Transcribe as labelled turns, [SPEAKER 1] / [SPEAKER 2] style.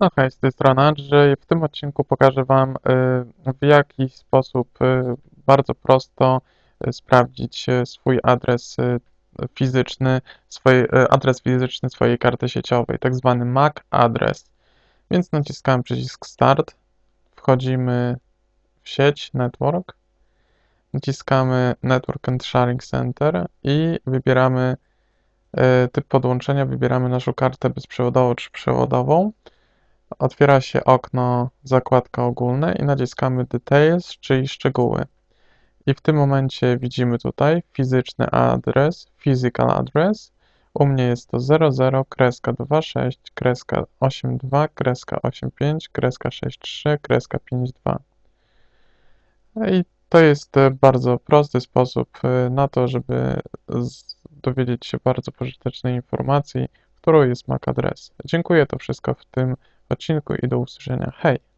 [SPEAKER 1] No hej, z tej strony Andrzej. W tym odcinku pokażę Wam, y, w jaki sposób y, bardzo prosto y, sprawdzić swój adres fizyczny, swój adres fizyczny swojej karty sieciowej, tak zwany MAC adres. Więc naciskamy przycisk Start, wchodzimy w sieć Network, naciskamy Network and Sharing Center i wybieramy typ podłączenia, wybieramy naszą kartę bezprzewodową czy przewodową. Otwiera się okno zakładka ogólne i naciskamy Details, czyli szczegóły. I w tym momencie widzimy tutaj fizyczny adres, physical address. U mnie jest to 00 kreska 26 kreska 82 kreska 85 kreska 63 kreska 52. I to jest e, bardzo prosty sposób e, na to, żeby dowiedzieć się bardzo pożytecznej informacji, którą jest MAC adres. Dziękuję, to wszystko w tym odcinku i do usłyszenia. Hej!